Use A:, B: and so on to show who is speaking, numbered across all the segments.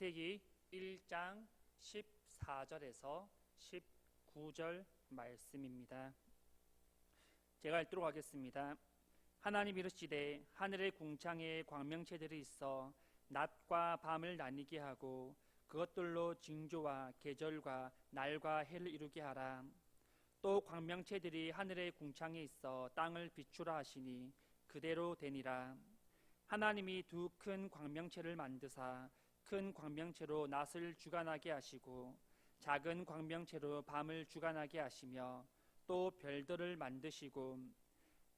A: 창세기 1장 14절에서 19절 말씀입니다. 제가 읽도록 하겠습니다. 하나님 이르시되 하늘의 궁창에 광명체들이 있어 낮과 밤을 나뉘게 하고 그것들로 징조와 계절과 날과 해를 이루게 하라. 또 광명체들이 하늘의 궁창에 있어 땅을 비추라 하시니 그대로 되니라. 하나님이 두 큰 광명체를 만드사 큰 광명체로 낮을 주관하게 하시고 작은 광명체로 밤을 주관하게 하시며 또 별들을 만드시고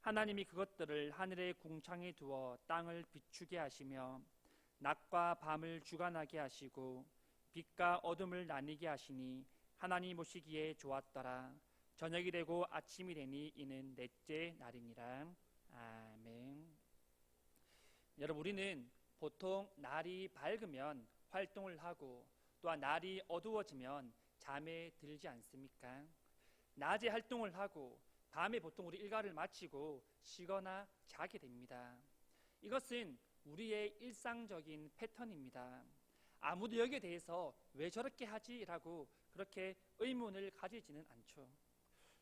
A: 하나님이 그것들을 하늘의 궁창에 두어 땅을 비추게 하시며 낮과 밤을 주관하게 하시고 빛과 어둠을 나뉘게 하시니 하나님 보시기에 좋았더라. 저녁이 되고 아침이 되니 이는 넷째 날이니라. 아멘. 여러분 우리는 보통 날이 밝으면 활동을 하고 또한 날이 어두워지면 잠에 들지 않습니까? 낮에 활동을 하고 밤에 보통 우리 일과를 마치고 쉬거나 자게 됩니다. 이것은 우리의 일상적인 패턴입니다. 아무도 여기에 대해서 왜 저렇게 하지라고 그렇게 의문을 가지지는 않죠.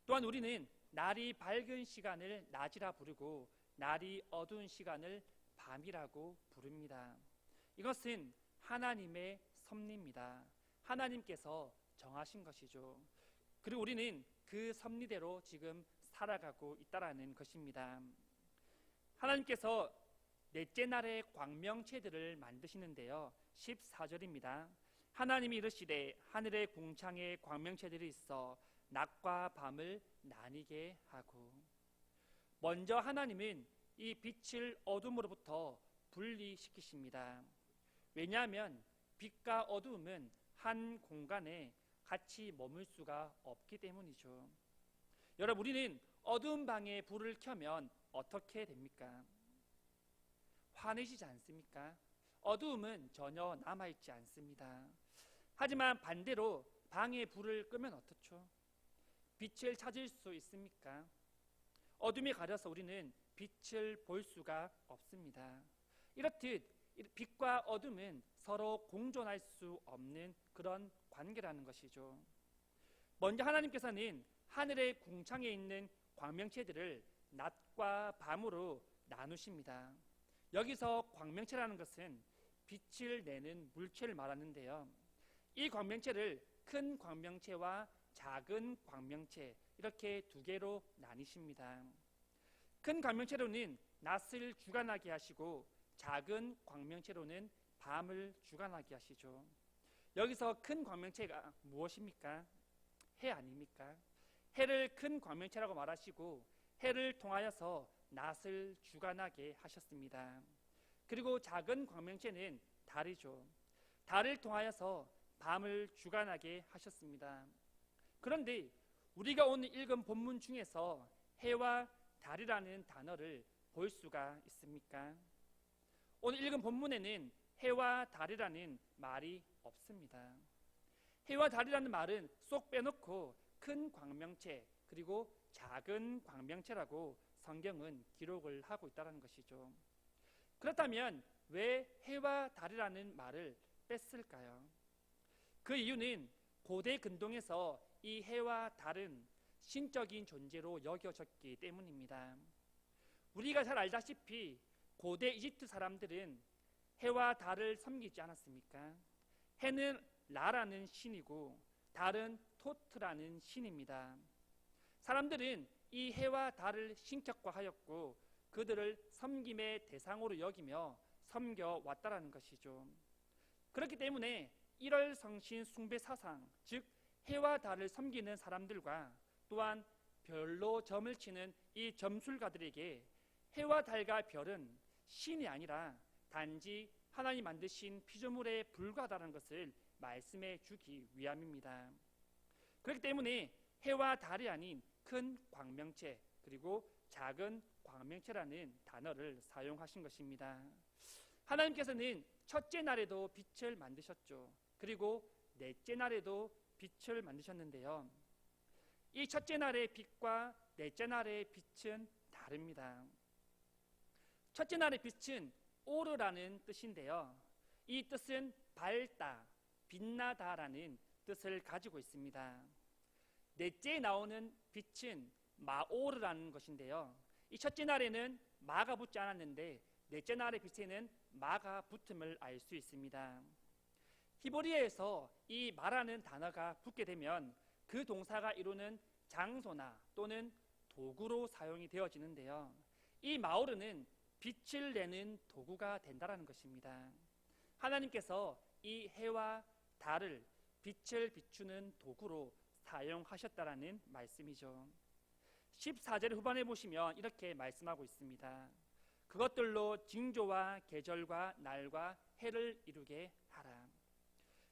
A: 또한 우리는 날이 밝은 시간을 낮이라 부르고 날이 어두운 시간을 밤이라고 부릅니다. 이것은 하나님의 섭리입니다. 하나님께서 정하신 것이죠. 그리고 우리는 그 섭리대로 지금 살아가고 있다라는 것입니다. 하나님께서 넷째 날에 광명체들을 만드시는데요. 14절입니다. 하나님이 이르시되 하늘의 궁창에 광명체들이 있어 낮과 밤을 나뉘게 하고 먼저 하나님은 이 빛을 어둠으로부터 분리시키십니다. 왜냐하면 빛과 어둠은 한 공간에 같이 머물 수가 없기 때문이죠. 여러분 우리는 어두운 방에 불을 켜면 어떻게 됩니까? 화내시지 않습니까? 어두움은 전혀 남아있지 않습니다. 하지만 반대로 방에 불을 끄면 어떻죠? 빛을 찾을 수 있습니까? 어둠이 가려서 우리는 빛을 볼 수가 없습니다. 이렇듯 빛과 어둠은 서로 공존할 수 없는 그런 관계라는 것이죠. 먼저 하나님께서는 하늘의 궁창에 있는 광명체들을 낮과 밤으로 나누십니다. 여기서 광명체라는 것은 빛을 내는 물체를 말하는데요. 이 광명체를 큰 광명체와 작은 광명체 이렇게 두 개로 나뉘십니다. 큰 광명체로는 낮을 주관하게 하시고 작은 광명체로는 밤을 주관하게 하시죠. 여기서 큰 광명체가 무엇입니까? 해 아닙니까? 해를 큰 광명체라고 말하시고 해를 통하여서 낮을 주관하게 하셨습니다. 그리고 작은 광명체는 달이죠. 달을 통하여서 밤을 주관하게 하셨습니다. 그런데 우리가 오늘 읽은 본문 중에서 해와 달이라는 단어를 볼 수가 있습니까? 오늘 읽은 본문에는 해와 달이라는 말이 없습니다. 해와 달이라는 말은 쏙 빼놓고 큰 광명체 그리고 작은 광명체라고 성경은 기록을 하고 있다는 것이죠. 그렇다면 왜 해와 달이라는 말을 뺐을까요? 그 이유는 고대 근동에서 이 해와 달은 신적인 존재로 여겨졌기 때문입니다. 우리가 잘 알다시피 고대 이집트 사람들은 해와 달을 섬기지 않았습니까? 해는 라라는 신이고 달은 토트라는 신입니다. 사람들은 이 해와 달을 신격화하였고 그들을 섬김의 대상으로 여기며 섬겨 왔다라는 것이죠. 그렇기 때문에 1월 성신 숭배 사상, 즉 해와 달을 섬기는 사람들과 또한 별로 점을 치는 이 점술가들에게 해와 달과 별은 신이 아니라 단지 하나님 만드신 피조물에 불과하다는 것을 말씀해 주기 위함입니다. 그렇기 때문에 해와 달이 아닌 큰 광명체 그리고 작은 광명체라는 단어를 사용하신 것입니다. 하나님께서는 첫째 날에도 빛을 만드셨죠. 그리고 넷째 날에도 빛을 만드셨는데요. 이 첫째 날의 빛과 넷째 날의 빛은 다릅니다. 첫째 날의 빛은 오르라는 뜻인데요. 이 뜻은 밝다, 빛나다라는 뜻을 가지고 있습니다. 넷째에 나오는 빛은 마오르라는 것인데요. 이 첫째 날에는 마가 붙지 않았는데 넷째 날의 빛에는 마가 붙음을 알 수 있습니다. 히브리어에서 이 마라는 단어가 붙게 되면 그 동사가 이루는 장소나 또는 도구로 사용이 되어지는데요. 이 마오르는 빛을 내는 도구가 된다라는 것입니다. 하나님께서 이 해와 달을 빛을 비추는 도구로 사용하셨다라는 말씀이죠. 14절 후반에 보시면 이렇게 말씀하고 있습니다. 그것들로 징조와 계절과 날과 해를 이루게.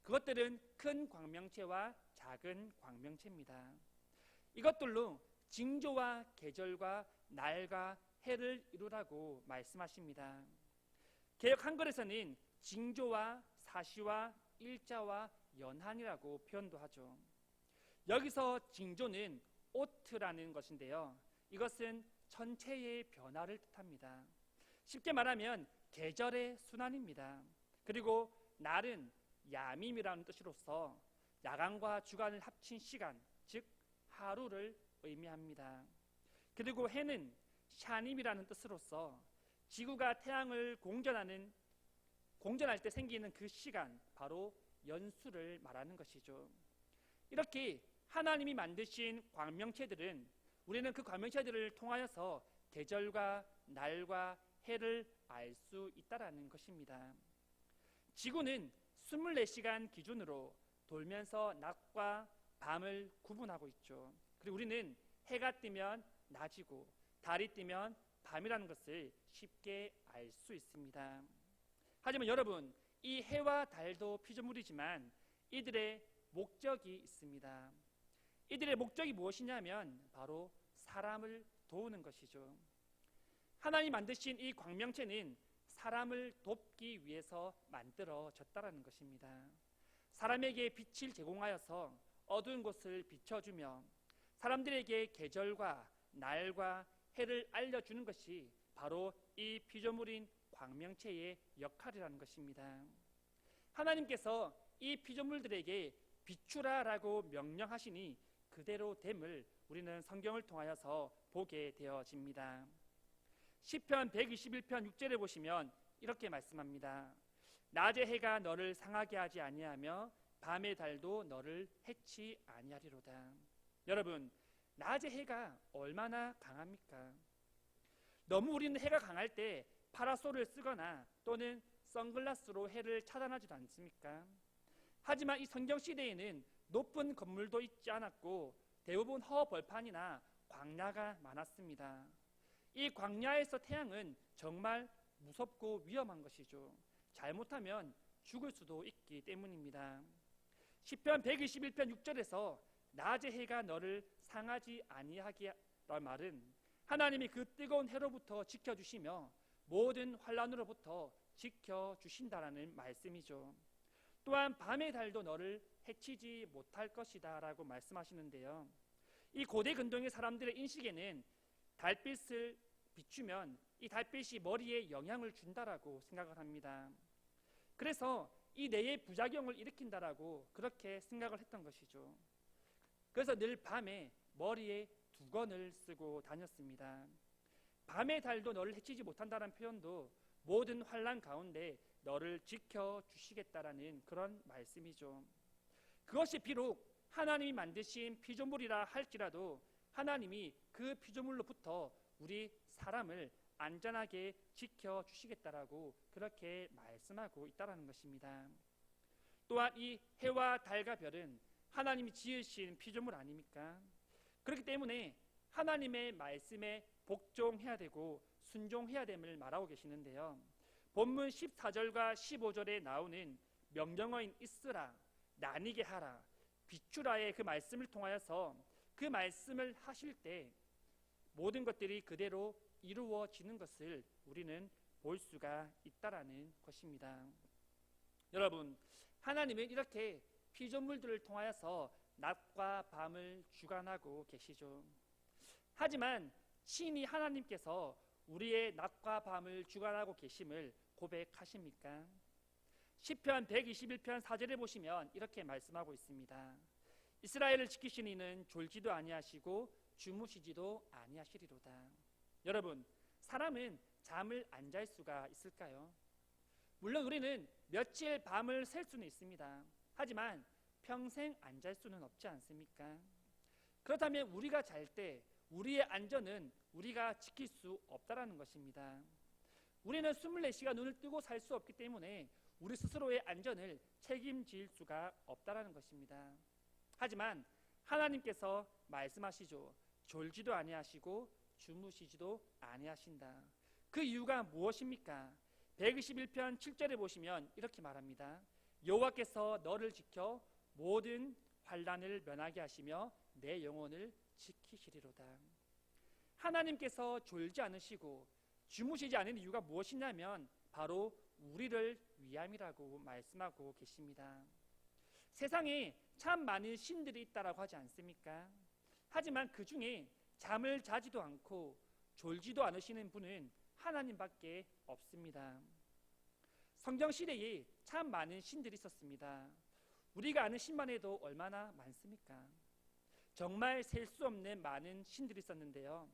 A: 그것들은 큰 광명체와 작은 광명체입니다. 이것들로 징조와 계절과 날과 해를 이루라고 말씀하십니다. 개혁 한글에서는 징조와 사시와 일자와 연한이라고 표현도 하죠. 여기서 징조는 오트라는 것인데요. 이것은 천체의 변화를 뜻합니다. 쉽게 말하면 계절의 순환입니다. 그리고 날은 야밈이라는 뜻으로서 야간과 주간을 합친 시간, 즉 하루를 의미합니다. 그리고 해는 샤님이라는 뜻으로서 지구가 태양을 공전하는 공전할 때 생기는 그 시간 바로 연수를 말하는 것이죠. 이렇게 하나님이 만드신 광명체들은 우리는 그 광명체들을 통하여서 계절과 날과 해를 알 수 있다라는 것입니다. 지구는 24시간 기준으로 돌면서 낮과 밤을 구분하고 있죠. 그리고 우리는 해가 뜨면 낮이고 달이 뜨면 밤이라는 것을 쉽게 알 수 있습니다. 하지만 여러분, 이 해와 달도 피조물이지만 이들의 목적이 있습니다. 이들의 목적이 무엇이냐면 바로 사람을 도우는 것이죠. 하나님 만드신 이 광명체는 사람을 돕기 위해서 만들어졌다라는 것입니다. 사람에게 빛을 제공하여서 어두운 곳을 비춰주며 사람들에게 계절과 날과 해를 알려주는 것이 바로 이 피조물인 광명체의 역할이라는 것입니다. 하나님께서 이 피조물들에게 비추라라고 명령하시니 그대로 됨을 우리는 성경을 통하여서 보게 되어집니다. 시편 121편 6절에 보시면 이렇게 말씀합니다. 낮의 해가 너를 상하게 하지 아니하며 밤의 달도 너를 해치 아니하리로다. 여러분, 낮의 해가 얼마나 강합니까? 너무 우리는 해가 강할 때 파라솔을 쓰거나 또는 선글라스로 해를 차단하지도 않습니까? 하지만 이 성경 시대에는 높은 건물도 있지 않았고 대부분 허벌판이나 광야가 많았습니다. 이 광야에서 태양은 정말 무섭고 위험한 것이죠. 잘못하면 죽을 수도 있기 때문입니다. 시편 121편 6절에서 낮의 해가 너를 상하지 아니하게 라 말은 하나님이 그 뜨거운 해로부터 지켜 주시며 모든 환란으로부터 지켜 주신다라는 말씀이죠. 또한 밤의 달도 너를 해치지 못할 것이다라고 말씀하시는데요. 이 고대 근동의 사람들의 인식에는 달빛을 비추면 이 달빛이 머리에 영향을 준다라고 생각을 합니다. 그래서 이 뇌의 부작용을 일으킨다라고 그렇게 생각을 했던 것이죠. 그래서 늘 밤에 머리에 두건을 쓰고 다녔습니다. 밤의 달도 너를 해치지 못한다는 표현도 모든 환란 가운데 너를 지켜 주시겠다라는 그런 말씀이죠. 그것이 비록 하나님이 만드신 피조물이라 할지라도 하나님이 그 피조물로부터 우리 사람을 안전하게 지켜 주시겠다라고 그렇게 말씀하고 있다라는 것입니다. 또한 이 해와 달과 별은 하나님이 지으신 피조물 아닙니까? 그렇기 때문에 하나님의 말씀에 복종해야 되고 순종해야 됨을 말하고 계시는데요. 본문 14절과 15절에 나오는 명령어인 있으라, 나뉘게 하라, 비추라의 그 말씀을 통하여서 그 말씀을 하실 때 모든 것들이 그대로 이루어지는 것을 우리는 볼 수가 있다라는 것입니다. 여러분, 하나님은 이렇게 피조물들을 통하여서 낮과 밤을 주관하고 계시죠. 하지만 친히 하나님께서 우리의 낮과 밤을 주관하고 계심을 고백하십니까? 시편 121편 4절에 보시면 이렇게 말씀하고 있습니다. 이스라엘을 지키시는 이는 졸지도 아니하시고 주무시지도 아니하시리로다. 여러분, 사람은 잠을 안 잘 수가 있을까요? 물론 우리는 며칠 밤을 셀 수는 있습니다. 하지만 평생 안 잘 수는 없지 않습니까? 그렇다면 우리가 잘 때 우리의 안전은 우리가 지킬 수 없다라는 것입니다. 우리는 24시간 눈을 뜨고 살 수 없기 때문에 우리 스스로의 안전을 책임질 수가 없다라는 것입니다. 하지만 하나님께서 말씀하시죠. 졸지도 아니하시고 주무시지도 아니하신다. 그 이유가 무엇입니까? 121편 7절에 보시면 이렇게 말합니다. 여호와께서 너를 지켜 모든 환란을 면하게 하시며 내 영혼을 지키시리로다. 하나님께서 졸지 않으시고 주무시지 않은 이유가 무엇이냐면 바로 우리를 위함이라고 말씀하고 계십니다. 세상에 참 많은 신들이 있다라고 하지 않습니까? 하지만 그 중에 잠을 자지도 않고 졸지도 않으시는 분은 하나님밖에 없습니다. 성경 시대에 참 많은 신들이 있었습니다. 우리가 아는 신만 해도 얼마나 많습니까? 정말 셀 수 없는 많은 신들이 있었는데요.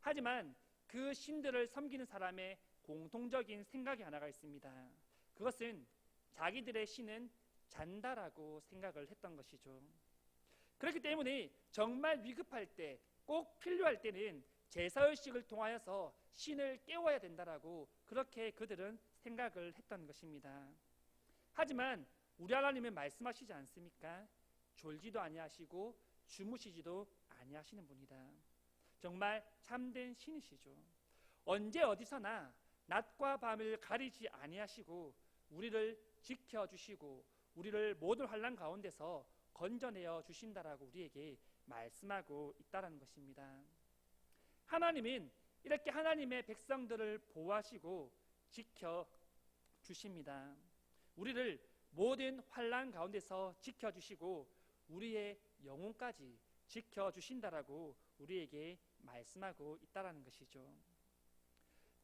A: 하지만 그 신들을 섬기는 사람의 공통적인 생각이 하나가 있습니다. 그것은 자기들의 신은 잔다라고 생각을 했던 것이죠. 그렇기 때문에 정말 위급할 때, 꼭 필요할 때는 제사의식을 통하여서 신을 깨워야 된다라고 그렇게 그들은 생각을 했던 것입니다. 하지만 우리 하나님은 말씀하시지 않습니까? 졸지도 아니하시고 주무시지도 아니하시는 분이다. 정말 참된 신이시죠. 언제 어디서나 낮과 밤을 가리지 아니하시고 우리를 지켜 주시고 우리를 모든 환란 가운데서 건져내어 주신다라고 우리에게 말씀하고 있다라는 것입니다. 하나님은 이렇게 하나님의 백성들을 보호하시고 지켜 주십니다. 우리를 모든 환란 가운데서 지켜 주시고 우리의 영혼까지 지켜 주신다라고 우리에게 말씀하고 있다라는 것이죠.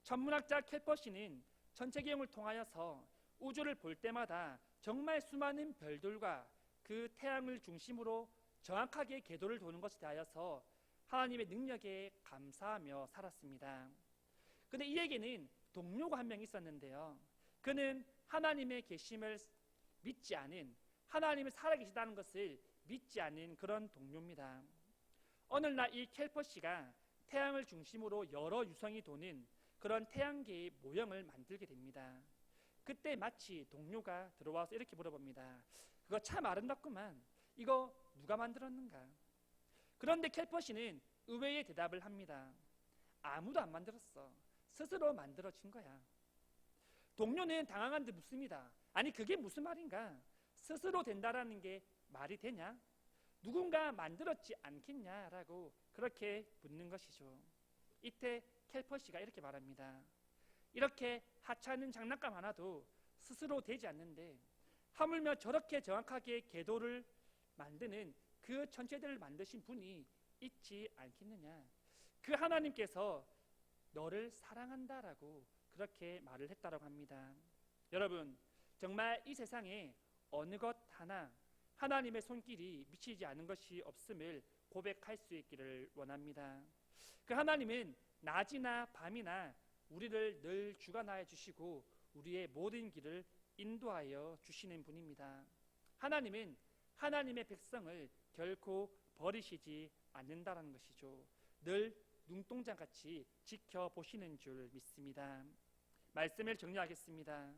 A: 천문학자 켈퍼시는 천체계용을 통하여서 우주를 볼 때마다 정말 수많은 별들과 그 태양을 중심으로 정확하게 궤도를 도는 것에 대하여서 하나님의 능력에 감사하며 살았습니다. 근데 이에게는 동료가 한 명 있었는데요. 그는 하나님의 계심을 믿지 않은 하나님을 살아계시다는 것을 믿지 않은 그런 동료입니다. 어느 날 이 켈퍼 씨가 태양을 중심으로 여러 유성이 도는 그런 태양계의 모형을 만들게 됩니다. 그때 마치 동료가 들어와서 이렇게 물어봅니다. 그거 참 아름답구만. 이거 누가 만들었는가? 그런데 켈퍼 씨는 의외의 대답을 합니다. 아무도 안 만들었어. 스스로 만들어진 거야. 동료는 당황한 듯 묻습니다. 아니 그게 무슨 말인가? 스스로 된다라는 게 말이 되냐? 누군가 만들었지 않겠냐라고 그렇게 묻는 것이죠. 이때 켈퍼 씨가 이렇게 말합니다. 이렇게 하찮은 장난감 하나도 스스로 되지 않는데 하물며 저렇게 정확하게 궤도를 만드는 그 천체들을 만드신 분이 있지 않겠느냐. 그 하나님께서 너를 사랑한다라고 그렇게 말을 했다라고 합니다. 여러분, 정말 이 세상에 어느 것 하나 하나님의 손길이 미치지 않은 것이 없음을 고백할 수 있기를 원합니다. 그 하나님은 낮이나 밤이나 우리를 늘 주관하여 주시고 우리의 모든 길을 인도하여 주시는 분입니다. 하나님은 하나님의 백성을 결코 버리시지 않는다라는 것이죠. 늘 눈동자 같이 지켜보시는 줄 믿습니다. 말씀을 정리하겠습니다.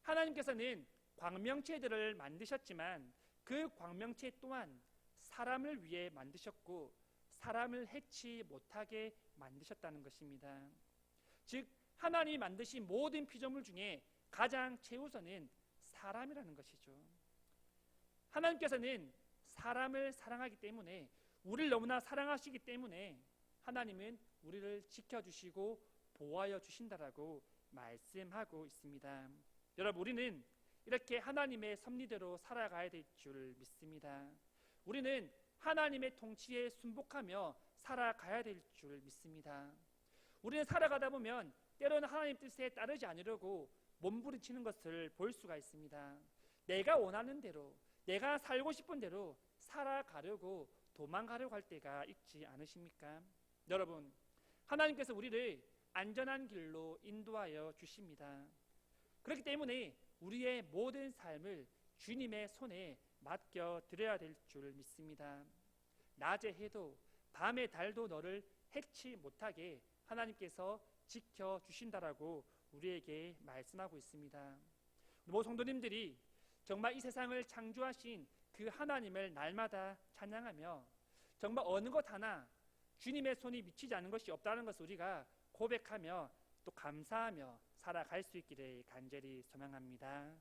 A: 하나님께서는 광명체들을 만드셨지만 그 광명체 또한 사람을 위해 만드셨고 사람을 해치 못하게 만드셨다는 것입니다. 즉 하나님이 만드신 모든 피조물 중에 가장 최우선은 사람이라는 것이죠. 하나님께서는 사람을 사랑하기 때문에 우리를 너무나 사랑하시기 때문에 하나님은 우리를 지켜주시고 보호하여 주신다라고 말씀하고 있습니다. 여러분 우리는 이렇게 하나님의 섭리대로 살아가야 될 줄 믿습니다. 우리는 하나님의 통치에 순복하며 살아가야 될 줄 믿습니다. 우리는 살아가다 보면 때로는 하나님 뜻에 따르지 않으려고 몸부림치는 것을 볼 수가 있습니다. 내가 원하는 대로, 내가 살고 싶은 대로 살아가려고 도망가려고 할 때가 있지 않으십니까? 여러분, 하나님께서 우리를 안전한 길로 인도하여 주십니다. 그렇기 때문에 우리의 모든 삶을 주님의 손에 맡겨 드려야 될 줄 믿습니다. 낮에 해도 밤에 달도 너를 해치 못하게 하나님께서 지켜 주신다라고 우리에게 말씀하고 있습니다. 모 성도님들이 정말 이 세상을 창조하신 그 하나님을 날마다 찬양하며 정말 어느 것 하나 주님의 손이 미치지 않은 것이 없다는 것을 우리가 고백하며 또 감사하며 살아갈 수 있기를 간절히 소망합니다.